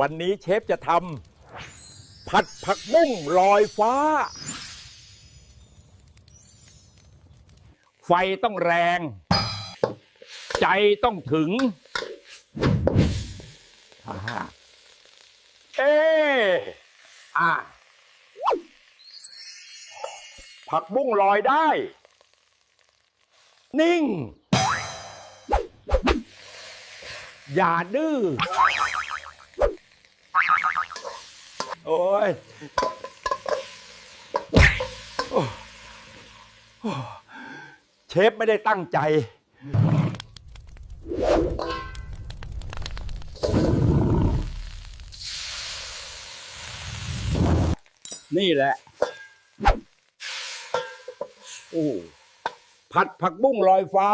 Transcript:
วันนี้เชฟจะทำผัดผักบุ้งลอยฟ้า ไฟต้องแรง ใจต้องถึงอ่าเอ๊ะอะผักบุ้งลอยได้ นิ่ง อย่าดื้อ โอ้ยเชฟไม่ได้ตั้งใจ นี่แหละ โอ้ ผัดผักบุ้งลอยฟ้า